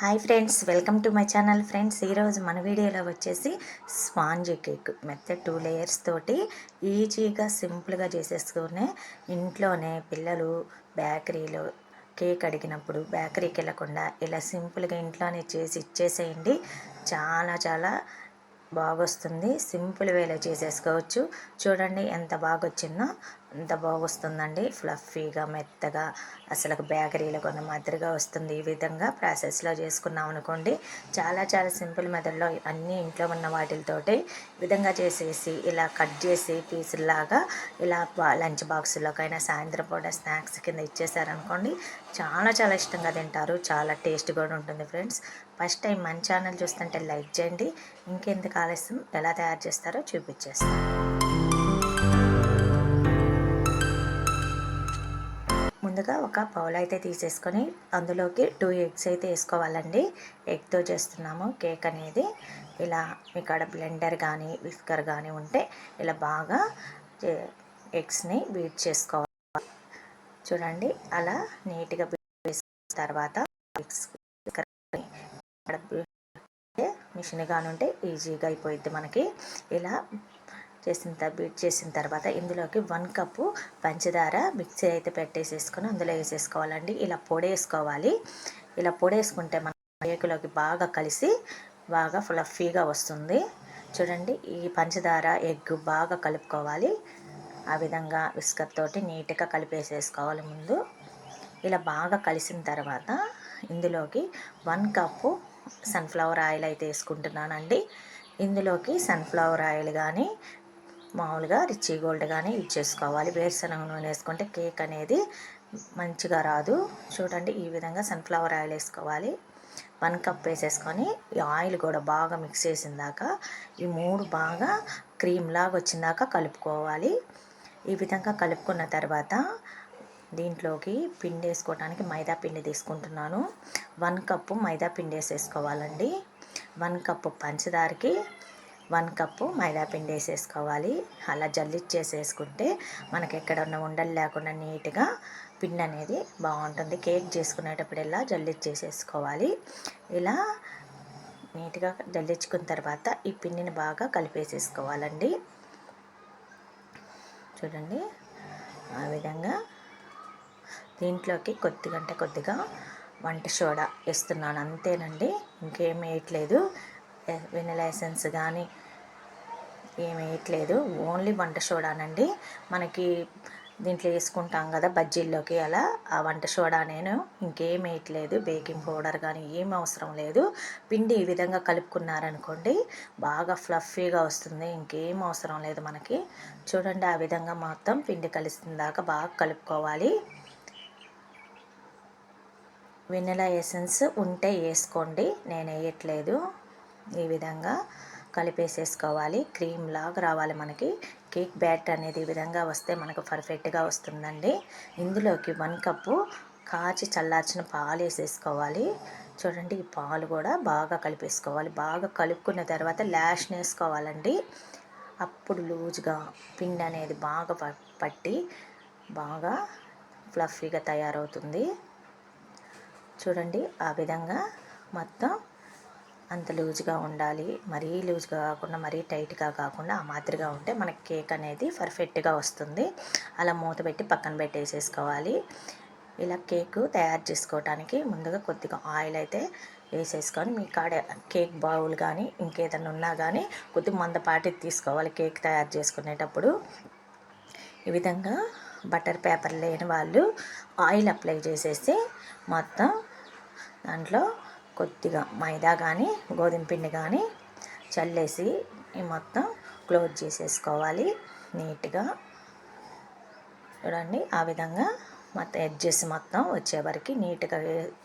Hi friends welcome to my channel friends. ఈరోజు మన వీడియోలో వచ్చేసి స్పాంజ్ కేక్ మెత్త టూ లేయర్స్ తోటి ఈజీగా సింపుల్గా చేసేసుకునే ఇంట్లోనే పిల్లలు బేకరీలో కేక్ అడిగినప్పుడు బేకరీకి వెళ్ళకుండా ఇలా సింపుల్గా ఇంట్లోనే చేసి ఇచ్చేసేయండి. చాలా చాలా బాగొస్తుంది. సింపుల్ వేలో చేసేసుకోవచ్చు. చూడండి ఎంత బాగా వచ్చిందో అంత బాగొస్తుందండి. ఫ్లఫీగా మెత్తగా అసలు బేకరీలో కొన్న మాదిరిగా వస్తుంది. ఈ విధంగా ప్రాసెస్లో చేసుకున్నాం అనుకోండి చాలా చాలా సింపుల్ మెథడ్లో అన్నీ ఇంట్లో ఉన్న వాటితోటి విధంగా చేసేసి ఇలా కట్ చేసి పీసుల్లాగా ఇలా లంచ్ బాక్సుల్లోకైనా సాయంత్రం పూట స్నాక్స్ కింద ఇచ్చేసారనుకోండి చాలా చాలా ఇష్టంగా తింటారు. చాలా టేస్ట్ కూడా ఉంటుంది ఫ్రెండ్స్. ఫస్ట్ టైం మన ఛానల్ చూస్తుంటే లైక్ చేయండి. ఇంకెందుకు ఆలస్యం? ఎలా తయారు చేస్తారో చూపించేస్తాను. ముందుగా ఒక బౌల్ అయితే తీసేసుకొని అందులోకి టూ ఎగ్స్ అయితే వేసుకోవాలండి. ఎగ్తో చేస్తున్నాము కేక్ అనేది. ఇలా ఇక్కడ బ్లెండర్ కానీ విస్కర్ కానీ ఉంటే ఇలా బాగా ఎగ్స్ని బీట్ చేసుకోవాలి. చూడండి అలా నీట్గా బీట్ చేసిన తర్వాత ఎగ్స్ మిషన్ కానీ ఉంటే ఈజీగా అయిపోయిద్ది మనకి. ఇలా చేసిన బీట్ చేసిన తర్వాత ఇందులోకి వన్ కప్పు పంచదార మిక్సీ అయితే పెట్టేసేసుకొని అందులో వేసేసుకోవాలండి. ఇలా పొడేసుకోవాలి. ఇలా పొడేసుకుంటే మన కేకులోకి బాగా కలిసి బాగా ఫ్లఫీగా వస్తుంది. చూడండి ఈ పంచదార ఎగ్ బాగా కలుపుకోవాలి. ఆ విధంగా విస్కర్ తోటి నీట్గా కలిపేసేసుకోవాలి ముందు. ఇలా బాగా కలిసిన తర్వాత ఇందులోకి వన్ కప్పు సన్ఫ్లవర్ ఆయిల్ అయితే వేసుకుంటున్నానండి. ఇందులోకి సన్ఫ్లవర్ ఆయిల్ కానీ మామూలుగా రిచ్ గోల్డ్ కానీ యూజ్ చేసుకోవాలి. వేరుశనగ నూనె వేసుకుంటే కేక్ అనేది మంచిగా రాదు. చూడండి ఈ విధంగా సన్ఫ్లవర్ ఆయిల్ వేసుకోవాలి. వన్ కప్ వేసేసుకొని ఈ ఆయిల్ కూడా బాగా మిక్స్ చేసిన దాకా ఈ మూడు బాగా క్రీమ్ లాగా వచ్చిందాక కలుపుకోవాలి. ఈ విధంగా కలుపుకున్న తర్వాత దీంట్లోకి పిండి వేసుకోవడానికి మైదా పిండి తీసుకుంటున్నాను. వన్ కప్పు మైదా పిండి వేసేసుకోవాలండి. వన్ కప్పు పంచదారకి వన్ కప్పు మైదా పిండి వేసేసుకోవాలి. అలా జల్లిచ్చేసేసుకుంటే మనకి ఎక్కడన్నా ఉండలు లేకుండా నీట్గా పిండి అనేది బాగుంటుంది. కేక్ చేసుకునేటప్పుడల్లా జల్లిచ్చేసేసుకోవాలి ఇలా నీట్గా జల్లించుకున్న తర్వాత ఈ పిండిని బాగా కలిపేసేసుకోవాలండి. చూడండి. ఆ విధంగా దీంట్లోకి కొద్దిగంటే కొద్దిగా వంట సోడా వేస్తున్నాను. అంతేనండి. ఇంకేం వేయట్లేదు. వెనిలా ఎసెన్స్ కానీ ఏమి వేయట్లేదు ఓన్లీ వంట సోడానండి. మనకి దీంట్లో వేసుకుంటాం కదా బజ్జీల్లోకి అలా. ఆ వంట సోడా నేను ఇంకేం వేయట్లేదు బేకింగ్ పౌడర్ కానీ ఏం అవసరం లేదు. పిండి ఈ విధంగా కలుపుకున్నారనుకోండి బాగా ఫ్లఫీగా వస్తుంది. ఇంకేం అవసరం లేదు మనకి. చూడండి ఆ విధంగా మొత్తం పిండి కలిసిన దాకా బాగా కలుపుకోవాలి. వెనిలా ఎసెన్స్ ఉంటే వేసుకోండి. నేను వేయట్లేదు ఈ విధంగా. కలిపేసేసుకోవాలి. క్రీమ్ లాగా రావాలి మనకి. కేక్ బ్యాట్ అనేది ఈ విధంగా వస్తే మనకు పర్ఫెక్ట్గా వస్తుందండి. ఇందులోకి వన్ కప్పు కాచి చల్లార్చిన పాలు వేసేసుకోవాలి. చూడండి ఈ పాలు కూడా బాగా కలిపేసుకోవాలి. బాగా కలుపుకున్న తర్వాత ల్యాష్ వేసుకోవాలండి. అప్పుడు లూజ్గా పిండి అనేది బాగా పట్టి బాగా ఫ్లఫీగా తయారవుతుంది. చూడండి ఆ విధంగా మొత్తం అంత లూజ్గా ఉండాలి. మరీ లూజ్గా కాకుండా మరీ టైట్గా కాకుండా ఆ మాదిరిగా ఉంటే మనకి కేక్ అనేది పర్ఫెక్ట్గా వస్తుంది. అలా మూత పెట్టి పక్కన పెట్టేసేసుకోవాలి. ఇలా కేక్ తయారు చేసుకోవడానికి ముందుగా కొద్దిగా ఆయిల్ అయితే వేసేసుకొని మీ కాడ కేక్ బౌల్ కానీ ఇంకేదన్నా ఉన్నా కానీ కొద్ది మందపాటి తీసుకోవాలి కేక్ తయారు చేసుకునేటప్పుడు. ఈ విధంగా బటర్ పేపర్ లేని వాళ్ళు ఆయిల్ అప్లై చేసేసి మొత్తం దాంట్లో కొద్దిగా మైదా కానీ గోధుమ పిండి కానీ చల్లేసి ఈ మొత్తం క్లోజ్ చేసేసుకోవాలి. నీట్గా చూడండి ఆ విధంగా మొత్తం ఎడ్జెస్ మొత్తం వచ్చే నీట్గా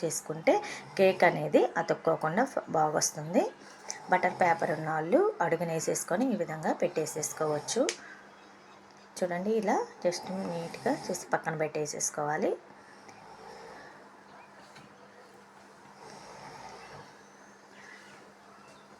చేసుకుంటే కేక్ అనేది అతుక్కోకుండా బాగా వస్తుంది బటర్ పేపర్ ఉన్న వాళ్ళు అడుగునేసేసుకొని ఈ విధంగా పెట్టేసేసుకోవచ్చు. చూడండి ఇలా జస్ట్ నీట్గా చేసి పక్కన పెట్టేసేసుకోవాలి.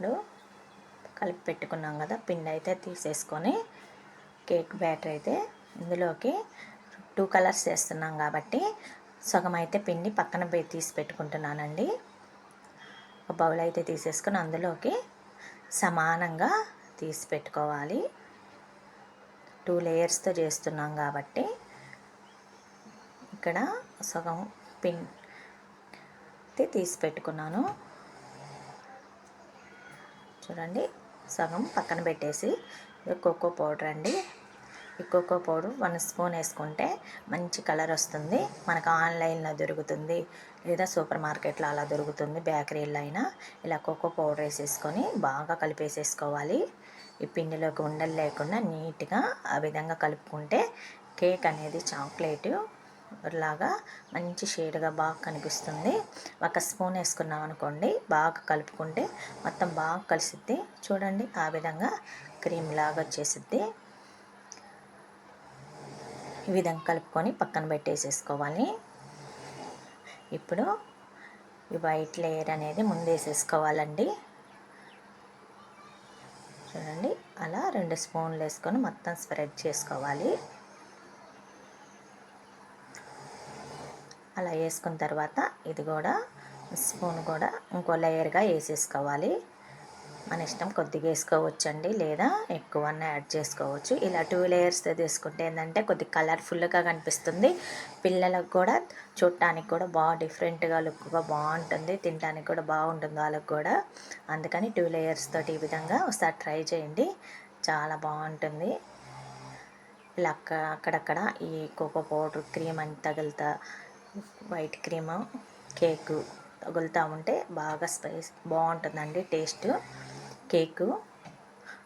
ఇప్పుడు కలిపి పెట్టుకున్నాం కదా పిండి అయితే తీసేసుకొని కేక్ బ్యాటర్ అయితే ఇందులోకి టూ కలర్స్ వేస్తున్నాం కాబట్టి సగం అయితే పిండి పక్కన తీసి పెట్టుకుంటున్నానండి. ఒక బౌల్ అయితే తీసేసుకొని అందులోకి సమానంగా తీసి పెట్టుకోవాలి. టూ లేయర్స్తో చేస్తున్నాం కాబట్టి ఇక్కడ సగం పిన్ తీసి పెట్టుకున్నాను. చూడండి సగం పక్కన పెట్టేసి కోకో పౌడర్ అండి. ఈ కోకో పౌడర్ వన్ స్పూన్ వేసుకుంటే మంచి కలర్ వస్తుంది. మనకు ఆన్లైన్లో దొరుకుతుంది. లేదా సూపర్ మార్కెట్లో అలా దొరుకుతుంది. బేకరీలో అయినా ఇలా కోకో పౌడర్ వేసేసుకొని బాగా కలిపేసేసుకోవాలి. ఈ పిండిలోకి ఉండలు లేకుండా నీట్గా ఆ విధంగా కలుపుకుంటే కేక్ అనేది చాక్లెట్ లాగా మంచి షేడ్గా బాగా కనిపిస్తుంది. ఒక స్పూన్ వేసుకున్నాం అనుకోండి బాగా కలుపుకుంటే మొత్తం బాగా కలిసిద్ది. చూడండి ఆ విధంగా క్రీమ్ లాగా వచ్చేసిద్ది. ఈ విధంగా కలుపుకొని పక్కన పెట్టేసేసుకోవాలి. ఇప్పుడు ఈ వైట్ లేయర్ అనేది ముందేసేసుకోవాలండి చూడండి అలా రెండు స్పూన్లు వేసుకొని మొత్తం స్ప్రెడ్ చేసుకోవాలి. అలా వేసుకున్న తర్వాత ఇది కూడా స్పూన్ కూడా ఇంకో లేయర్గా వేసేసుకోవాలి. మన ఇష్టం కొద్దిగా వేసుకోవచ్చండి. లేదా ఎక్కువ యాడ్ చేసుకోవచ్చు. ఇలా టూ లేయర్స్తో తీసుకుంటే ఏంటంటే కొద్దిగా కలర్ఫుల్గా కనిపిస్తుంది. పిల్లలకు కూడా చూడటానికి కూడా బాగా డిఫరెంట్గా లుక్గా బాగుంటుంది. తినడానికి కూడా బాగుంటుంది వాళ్ళకి కూడా. అందుకని టూ లేయర్స్ తోటి ఈ విధంగా ఒకసారి ట్రై చేయండి. చాలా బాగుంటుంది. ఇలా అక్కడక్కడ ఈ కోకో పౌడర్ క్రీమ్ అని తగులుతా వైట్ క్రీమ్ కేకు తగులుతూ ఉంటే బాగా స్పైస్ బాగుంటుందండి టేస్ట్. కేకు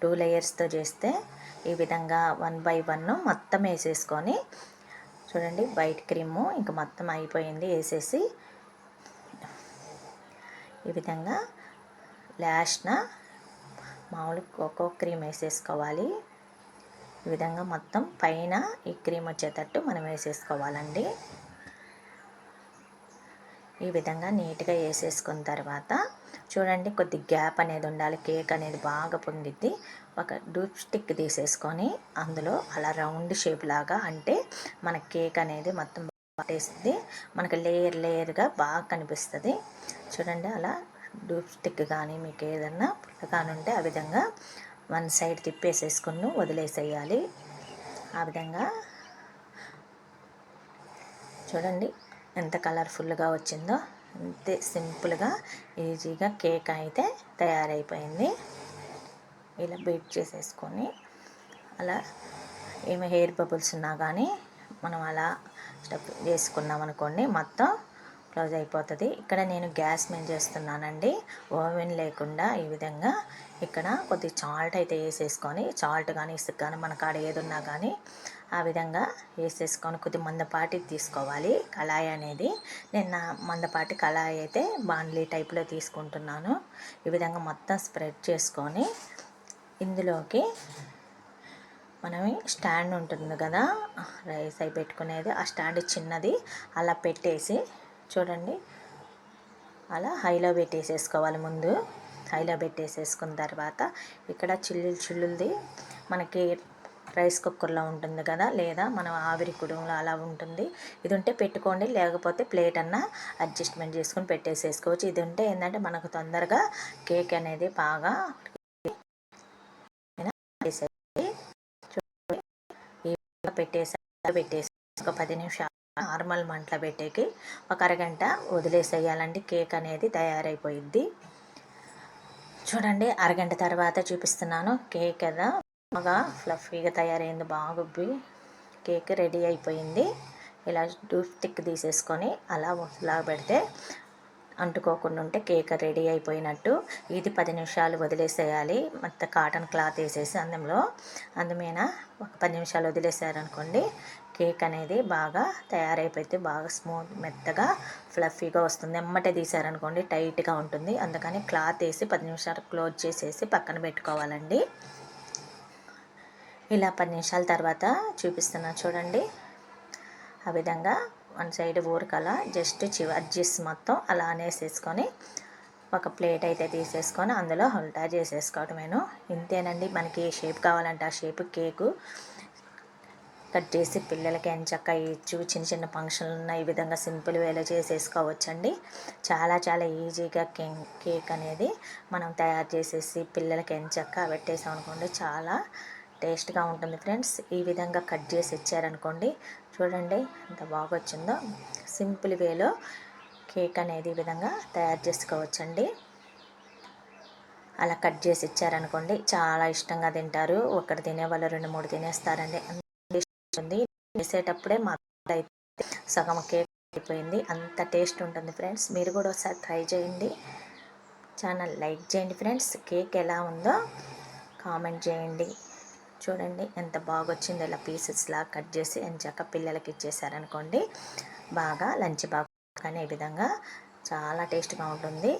టూ లేయర్స్తో చేస్తే ఈ విధంగా వన్ బై వన్ మొత్తం వేసేసుకొని చూడండి వైట్ క్రీము ఇంకా మొత్తం అయిపోయింది వేసేసి ఈ విధంగా లాస్ట్న మామూలు కోకో క్రీమ్ వేసేసుకోవాలి. ఈ విధంగా మొత్తం పైన ఈ క్రీమ్ వచ్చేటట్టు మనం వేసేసుకోవాలండి. ఈ విధంగా నీట్గా వేసేసుకున్న తర్వాత చూడండి కొద్ది గ్యాప్ అనేది ఉండాలి. కేక్ అనేది బాగా పొంగిద్ది. ఒక డూప్ స్టిక్ తీసేసుకొని అందులో అలా రౌండ్ షేప్ లాగా అంటే మన కేక్ అనేది మొత్తం పట్టేస్తుంది. మనకి లేయర్ లేయర్గా బాగా కనిపిస్తుంది. చూడండి అలా డూప్ స్టిక్ కానీ మీకు ఏదన్నా పుట్టకాని ఉంటే ఆ విధంగా వన్ సైడ్ తిప్పేసేసుకుని వదిలేసేయాలి. ఆ విధంగా చూడండి ఎంత కలర్ఫుల్గా వచ్చిందో అంతే సింపుల్గా ఈజీగా కేక్ అయితే తయారైపోయింది. ఇలా బీట్ చేసేసుకొని అలా ఏమి హెయిర్ బబుల్స్ ఉన్నా కానీ మనం అలా స్టెప్ చేసుకున్నాం అనుకోండి మొత్తం క్లోజ్ అయిపోతుంది. ఇక్కడ నేను గ్యాస్ మీద చేస్తున్నానండి. ఓవెన్ లేకుండా ఈ విధంగా ఇక్కడ కొద్ది చాల్ట్ అయితే వేసేసుకొని చాల్ట్ కానీ ఇసుక కానీ మన కాడ ఏది ఉన్నా కానీ ఆ విధంగా వేసేసుకొని కొద్ది మందపాటి తీసుకోవాలి. కళాయి అనేది నేను నా మందపాటి కళాయి అయితే బాండ్లీ టైప్లో తీసుకుంటున్నాను. ఈ విధంగా మొత్తం స్ప్రెడ్ చేసుకొని ఇందులోకి మనం స్టాండ్ ఉంటుంది కదా రైస్ అయి పెట్టుకునేది. ఆ స్టాండ్ చిన్నది. అలా పెట్టేసి చూడండి. అలా హైలో పెట్టేసేసుకోవాలి ముందు. హైలో పెట్టేసేసుకున్న తర్వాత ఇక్కడ చిల్లులు చిల్లులది మనకి రైస్ కుక్కర్లో ఉంటుంది కదా లేదా మనం ఆవిరి కుడుంలో అలా ఉంటుంది. ఇది ఉంటే పెట్టుకోండి లేకపోతే ప్లేట్ అన్నా అడ్జస్ట్మెంట్ చేసుకొని పెట్టేసేసుకోవచ్చు. ఇది ఉంటే ఏంటంటే మనకు తొందరగా కేక్ అనేది బాగా పెట్టేసి పెట్టేసి ఒక పది నిమిషాలు నార్మల్ మంటలో పెట్టేకి ఒక అరగంట వదిలేసేయాలండి. కేక్ అనేది తయారైపోయిద్ది. చూడండి అరగంట తర్వాత చూపిస్తున్నాను. కేక్ కదా బాగా ఫ్లఫీగా తయారైంది బాగుబ్బి కేక్ రెడీ అయిపోయింది. ఇలా డూప్ స్టిక్ తీసేసుకొని అలా ఇలా పెడితే అంటుకోకుండా ఉంటే కేక్ రెడీ అయిపోయినట్టు. ఇది పది నిమిషాలు వదిలేసేయాలి. మొత్తం కాటన్ క్లాత్ వేసేసి అందులో అందుమీన ఒక పది నిమిషాలు వదిలేసారనుకోండి కేక్ అనేది బాగా తయారైపోతే బాగా స్మూత్ మెత్తగా ఫ్లఫీగా వస్తుంది. ఎమ్మటే తీసారనుకోండి టైట్గా ఉంటుంది. అందుకని క్లాత్ వేసి పది నిమిషాలు క్లోజ్ చేసేసి పక్కన పెట్టుకోవాలండి. ఇలా పది నిమిషాల తర్వాత చూపిస్తున్నా చూడండి. ఆ విధంగా వన్ సైడ్ ఊరికలా జస్ట్ చివ అడ్జస్ మొత్తం అలా అనేసేసుకొని ఒక ప్లేట్ అయితే తీసేసుకొని అందులో ఉల్టా చేసేసుకోవటమేను. ఇంతేనండి మనకి ఏ షేప్ కావాలంటే ఆ షేప్ కేకు. కట్ చేసి పిల్లలకి ఎంచక్క ఇచ్చు చిన్న చిన్న ఫంక్షన్లు ఉన్న ఈ విధంగా సింపుల్ వేలో చేసేసుకోవచ్చండి. చాలా చాలా ఈజీగా కేక్ కేక్ అనేది మనం తయారు చేసేసి పిల్లలకి ఎంచక్క పెట్టేసాం అనుకోండి చాలా టేస్ట్గా ఉంటుంది ఫ్రెండ్స్. ఈ విధంగా కట్ చేసి ఇచ్చారనుకోండి చూడండి ఎంత బాగా వచ్చిందో సింపుల్ వేలో కేక్ అనేది ఈ విధంగా తయారు చేసుకోవచ్చండి. అలా కట్ చేసి ఇచ్చారనుకోండి చాలా ఇష్టంగా తింటారు. ఒకటి తినేవాళ్ళు రెండు మూడు తినేస్తారండి. వచ్చింది చేసేటప్పుడే మా అయితే సగం కేక్ అయిపోయింది. అంత టేస్ట్ ఉంటుంది ఫ్రెండ్స్. మీరు కూడా ఒకసారి ట్రై చేయండి. ఛానల్ లైక్ చేయండి ఫ్రెండ్స్. కేక్ ఎలా ఉందో కామెంట్ చేయండి. చూడండి ఎంత బాగా వచ్చిందో ఇలా పీసెస్లా కట్ చేసి ఎంచాక పిల్లలకి ఇచ్చేసారనుకోండి. బాగా లంచ్ బాగా అనే విధంగా చాలా టేస్ట్గా ఉంటుంది.